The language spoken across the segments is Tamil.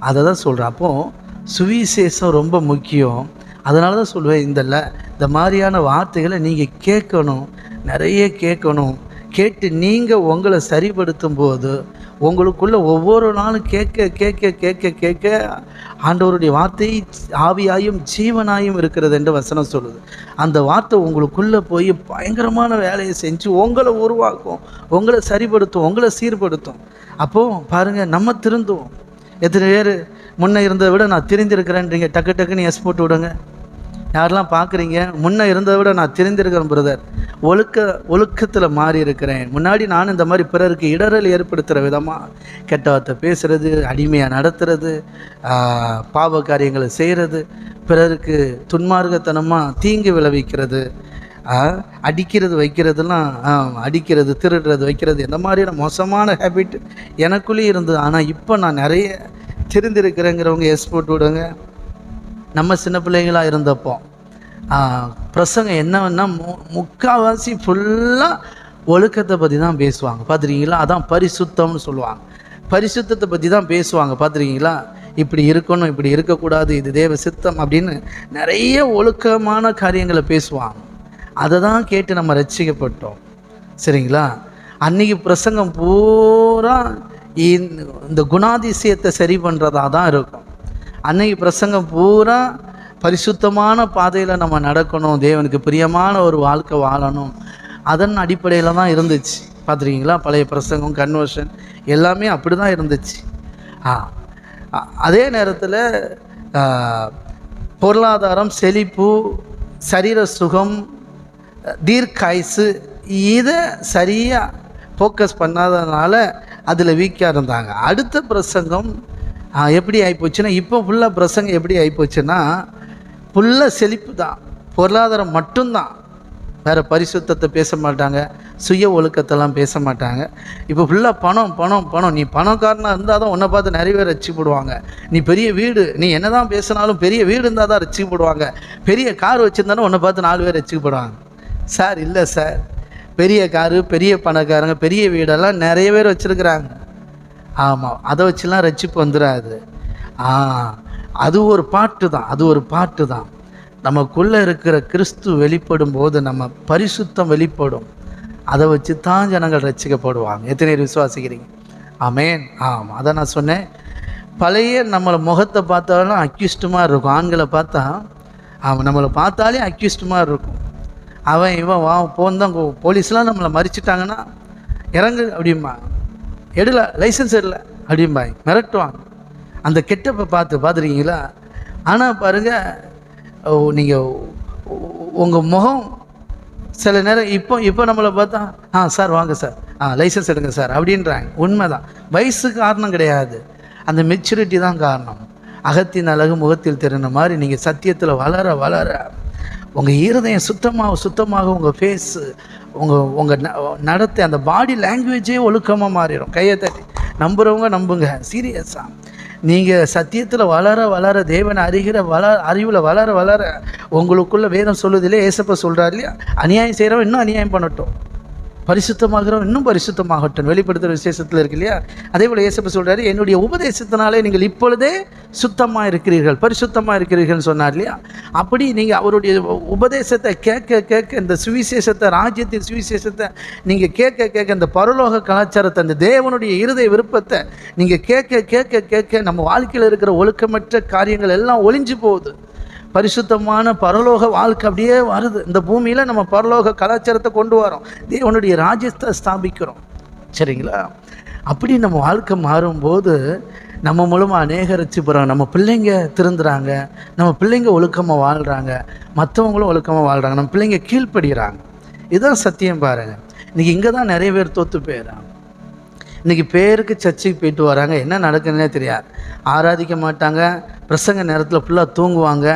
அதை தான் சொல்கிறேன் அப்போது சுவிசேஷம் ரொம்ப முக்கியம். அதனால தான் சொல்லுவேன் இந்த இந்த மாதிரியான வார்த்தைகளை நீங்கள் கேட்கணும். நிறைய கேட்கணும். கேட்டு நீங்கள் உங்களை சரிப்படுத்தும் போது உங்களுக்குள்ள ஒவ்வொரு நாளும் கேட்க கேட்க கேட்க கேட்க ஆண்டவருடைய வார்த்தை ஆவியாயும் ஜீவனாயும் இருக்கிறது என்று வசனம் சொல்லுது. அந்த வார்த்தை உங்களுக்குள்ளே போய் பயங்கரமான வேலையை செஞ்சு உங்களை உருவாக்கும் உங்களை சரிப்படுத்தும் உங்களை சீர்படுத்தும். அப்போது பாருங்கள் நம்ம திருந்துவோம். எத்தனை பேர் முன்னே இருந்ததை விட நான் திரிந்திருக்கிறேன்றீங்க டக்கு டக்குன்னு எஸ் போட்டு விடுங்க. யாரெல்லாம் பார்க்குறீங்க? முன்னே இருந்ததை விட நான் தெரிந்திருக்கிறேன் பிரதர் ஒழுக்க ஒழுக்கத்தில் மாறி இருக்கிறேன். முன்னாடி நான் இந்த மாதிரி பிறருக்கு இடரல் ஏற்படுத்துகிற விதமாக கெட்ட வார்த்தை பேசுகிறது அடிமையாக நடத்துறது பாவ காரியங்களை செய்கிறது பிறருக்கு துன்மார்க்கத்தனமாக தீங்கு விளைவிக்கிறது அடிக்கிறது வைக்கிறதுலாம் அடிக்கிறது திருடுறது வைக்கிறது இந்த மாதிரியான மோசமான ஹேபிட் எனக்குள்ளேயும் இருந்தது. ஆனால் இப்போ நான் நிறைய தெரிந்திருக்கிறேங்கிறவங்க எஸ் போட்டு விடுங்க. நம்ம சின்ன பிள்ளைங்களாக இருந்தப்போ ஆ, பிரசங்கம் என்னன்னா மு முக்கால்வாசி ஃபுல்லாக ஒழுக்கத்தை பற்றி தான் பேசுவாங்க. பார்த்துருக்கீங்களா அதான் பரிசுத்தம்னு சொல்லுவாங்க. பரிசுத்தத்தை பற்றி தான் பேசுவாங்க. பார்த்துருக்கீங்களா இப்படி இருக்கணும் இப்படி இருக்கக்கூடாது இது தேவ சித்தம் அப்படின்னு நிறைய ஒழுக்கமான காரியங்களை பேசுவாங்க. அதை தான் கேட்டு நம்ம ரட்சிக்கப்பட்டோம் சரிங்களா? அன்னைக்கு பிரசங்கம் பூரா இந்த இந்த குணாதிசயத்தை சரி பண்ணுறதா தான் இருக்கும். அன்னைக்கு பிரசங்கம் பூரா பரிசுத்தமான பாதையில் நம்ம நடக்கணும். தேவனுக்கு பிரியமான ஒரு வாழ்க்கை வாழணும். அதன் அடிப்படையில் தான் இருந்துச்சு. பார்த்துருக்கீங்களா? பழைய பிரசங்கம் கன்வர்ஷன் எல்லாமே அப்படி தான் இருந்துச்சு. ஆ அதே நேரத்தில் பொருளாதாரம் செழிப்பு சரீர சுகம் தீர்க்காய்ஸு இதை சரியாக ஃபோக்கஸ் பண்ணாததுனால அதில் வீக்காக இருந்தாங்க. அடுத்த பிரசங்கம் எப்படி ஆகிப்போச்சுன்னா இப்போ ஃபுல்லாக பிரசங்கம் எப்படி ஆகிப்போச்சுன்னா ஃபுல்லாக செழிப்பு தான். பொருளாதாரம் மட்டும்தான். வேறு பரிசுத்தத்தை பேச மாட்டாங்க. சுய ஒழுக்கத்தெல்லாம் பேச மாட்டாங்க. இப்போ ஃபுல்லாக பணம் பணம் பணம். நீ பணக்காரனாக இருந்தால் தான் உன்னை பார்த்து நிறைய பேர் ரசிக்கப்படுவாங்க நீ பெரிய வீடு நீ என்ன தான் பேசினாலும் பெரிய வீடு இருந்தால் தான் ரசிக்கப்படுவாங்க பெரிய கார் வச்சுருந்தாலும் உன்னை பார்த்து நாலு பேர் ரசிக்கப்படுவாங்க சார் இல்லை சார். பெரிய காரு பெரிய பணக்காரங்க பெரிய வீடெல்லாம் நிறைய பேர் வச்சுருக்குறாங்க. ஆமாம் அதை வச்சுலாம் ரசிப்பு வந்துடாது ஆ அது ஒரு பாட்டு தான் அது ஒரு பாட்டு தான். நமக்குள்ளே இருக்கிற கிறிஸ்து வெளிப்படும் போது நம்ம பரிசுத்தம் வெளிப்படும். அதை வச்சு தான் ஜனங்கள் ரசிக்கப்படுவாங்க. எத்தனை பேர் விசுவாசிக்கிறீங்க? ஆமேன். ஆமாம் அதை நான் சொன்னேன். பழைய நம்மளை முகத்தை பார்த்தாலும் அக்யூஸ்டுமாக இருக்கும். ஆண்களை பார்த்தா அவன் நம்மளை பார்த்தாலே அக்யூஸ்டுமாக இருக்கும். அவன் இவன் வா போன் தான் போலீஸ்லாம் நம்மளை மறிச்சிட்டாங்கன்னா இறங்கு அப்படிம்பா. எடுல லைசன்ஸ் எடுல அப்படிம்பாய் மிரட்டுவாங்க அந்த கெட்டப்பை பார்த்து பார்த்துருக்கீங்களா? ஆனால் பாருங்கள் நீங்கள் உங்கள் முகம் சில நேரம் இப்போ இப்போ நம்மளை பார்த்தா ஆ சார் வாங்க சார். ஆ லைசன்ஸ் எடுங்க சார். அப்படின்றாங்க. உண்மைதான். வயசு காரணம் கிடையாது. அந்த மெச்சூரிட்டி தான் காரணம். அகத்தின் அழகு முகத்தில் தெரிந்த மாதிரி நீங்கள் சத்தியத்தில் வளர வளர உங்கள் இருதயம் சுத்தமாக சுத்தமாக உங்கள் ஃபேஸு உங்கள் உங்கள் நடத்தை அந்த பாடி லாங்குவேஜே ஒழுக்கமாக மாறிடும் கையை தட்டி. நம்புகிறவங்க நம்புங்க. சீரியஸாக நீங்கள் சத்தியத்தில் வளர வளர தேவனை அறிகிற வள அறிவில் வளர வளர உங்களுக்குள்ளே வேதம் சொல்லுதிலே ஏசப்ப சொல்கிறார் இல்லையா? அநியாயம் செய்கிறவன் இன்னும் அநியாயம் பண்ணட்டும். பரிசுத்தமாகிறோம் இன்னும் பரிசுத்தமாகட்டும். வெளிப்படுத்துகிற விசேஷத்தில் இருக்கு இல்லையா? அதே போல் இயேசப்ப சொல்கிறாரு என்னுடைய உபதேசத்தினாலே நீங்கள் இப்பொழுதே சுத்தமாக இருக்கிறீர்கள் பரிசுத்தமாக இருக்கிறீர்கள்னு சொன்னார் இல்லையா? அப்படி நீங்கள் அவருடைய உபதேசத்தை கேட்க கேட்க இந்த சுவிசேஷத்தை ராஜ்யத்தின் சுவிசேஷத்தை நீங்கள் கேட்க கேட்க இந்த பரலோக கலாச்சாரத்தை அந்த தேவனுடைய இருதய விருப்பத்தை நீங்கள் கேட்க கேட்க கேட்க நம்ம வாழ்க்கையில் இருக்கிற ஒழுக்கமற்ற காரியங்கள் எல்லாம் ஒளிஞ்சு போகுது. பரிசுத்தமான பரலோக வாழ்க்கை அப்படியே வருது. இந்த பூமியில் நம்ம பரலோக கலாச்சாரத்தை கொண்டு வரோம். தேவனுடைய ராஜ்யத்தை ஸ்தாபிக்கிறோம். சரிங்களா? அப்படி நம்ம வாழ்க்கை மாறும்போது நம்ம மூலமாக அநேக ரசிப்புறாங்க நம்ம பிள்ளைங்க திருந்துறாங்க. நம்ம பிள்ளைங்க ஒழுக்கமாக வாழ்கிறாங்க மற்றவங்களும் ஒழுக்கமாக வாழ்கிறாங்க நம்ம பிள்ளைங்க கீழ்ப்படுகிறாங்க. இதுதான் சத்தியம் பாருங்கள் இன்றைக்கி இங்கே தான் நிறைய பேர் தோற்று போயிடறாங்க. இன்றைக்கி பேருக்கு சர்ச்சுக்கு போயிட்டு வராங்க. என்ன நடக்குதுன்னே தெரியாது. ஆராதிக்க மாட்டாங்க. பிரசங்க நேரத்தில் ஃபுல்லாக தூங்குவாங்க.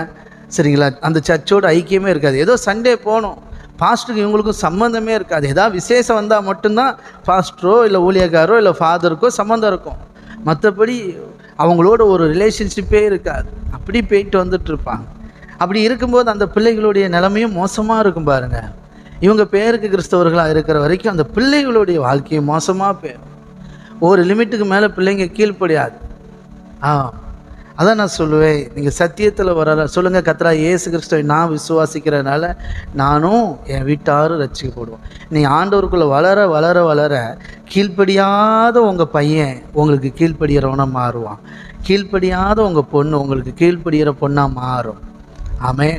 சரிங்களா? அந்த சர்ச்சோட ஐக்கியமே இருக்காது. ஏதோ சண்டே போகணும் பாஸ்டருக்கு இவங்களுக்கும் சம்மந்தமே இருக்காது. ஏதாவது விசேஷம் வந்தால் மட்டும்தான் பாஸ்டரோ இல்லை ஊழியக்காரோ இல்லை ஃபாதருக்கோ சம்மந்தம் இருக்கும். மற்றபடி அவங்களோட ஒரு ரிலேஷன்ஷிப்பே இருக்காது. அப்படி போயிட்டு வந்துட்டு இருப்பாங்க. அப்படி இருக்கும்போது அந்த பிள்ளைகளுடைய நிலைமையும் மோசமாக இருக்கும் பாருங்கள் இவங்க பேருக்கு கிறிஸ்தவர்களாக இருக்கிற வரைக்கும் அந்த பிள்ளைகளுடைய வாழ்க்கையும் மோசமாக போயிடும். ஒரு லிமிட்டுக்கு மேலே பிள்ளைங்க கீழ்ப்படியாது. ஆ அதான் நான் சொல்லுவேன். நீங்கள் சத்தியத்தில் வர சொல்லுங்கள் கத்ரா ஏசு கிறிஸ்துவை நான் விசுவாசிக்கிறதுனால நானும் என் வீட்டாரும் ரசிக்கப்படுவோம் நீ ஆண்டவருக்குள்ளே வளர வளர வளர கீழ்ப்படியாத உங்கள் பையன் உங்களுக்கு கீழ்ப்படுகிறவனாக மாறுவான். கீழ்ப்படியாத உங்கள் பொண்ணு உங்களுக்கு கீழ்ப்படுகிற பொண்ணாக மாறும். ஆமே